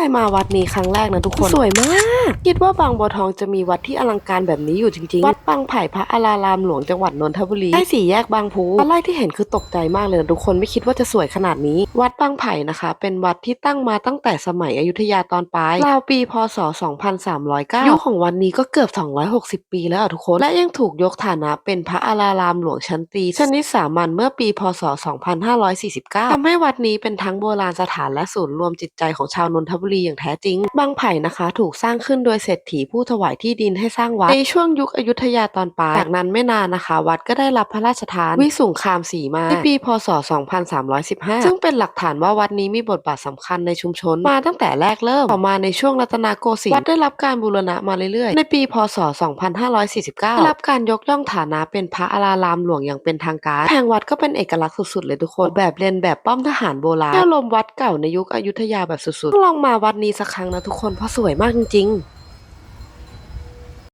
ได้มาวัดนี้ครั้งแรกนะทุกคนสวยมาก คิดว่าบางบัวทองจะมีวัดที่อลังการแบบนี้อยู่จริงๆ วัดบางไผ่พระอารารามหลวงจังหวัดนนทบุรีใกล้สี่แยกบางพูตอนแรกที่เห็นคือตกใจมากเลยนะทุกคนไม่คิดว่าจะสวยขนาดนี้ วัดบางไผ่นะคะ เป็นวัดที่ตั้งมาตั้งแต่สมัยอยุธยาตอนปลายราวปีพศ 2309ยุคของวันนี้ก็เกือบ 260 ปีแล้วอะทุกคนและยังถูกยกฐานะเป็นพระอารารามหลวงชั้นตรีชนิดสามัญเมื่อปีพศ 2549ทำให้วัดนี้เป็นทั้งโบราณสถานและศูนย์รวมจิตใจของชาวนนทบุรีอย่างแท้จริง บางไผ่นะคะ ถูกสร้างขึ้นโดยเศรษฐีผู้ถวายที่ดินให้สร้างวัดในช่วงยุคอยุธยาตอนปลาย จากนั้นไม่นานนะคะ วัดก็ได้รับพระราชทานวิสุงคามสีมาในปีพศ 2315 ซึ่งเป็นหลักฐานว่าวัดนี้มีบทบาทสำคัญในชุมชนมาตั้งแต่แรกเริ่มต่อมาในช่วงรัตนโกสินทร์วัดได้รับการบูรณะมาเรื่อยๆ ในปีพศ 2549 ได้รับการยกย่องฐานะเป็นพระอารารามหลวงอย่างเป็นทางการแผงวัดก็เป็นเอกลักษณ์สุดๆเลยทุกคน แบบเรียนแบบป้อมทหารโบราณแนวลมวัดเก่าในยุคอยุธยาแบบสุดๆต้องลองมาวัดนี้สักครั้งนะทุกคนเพราะสวยมากจริงๆ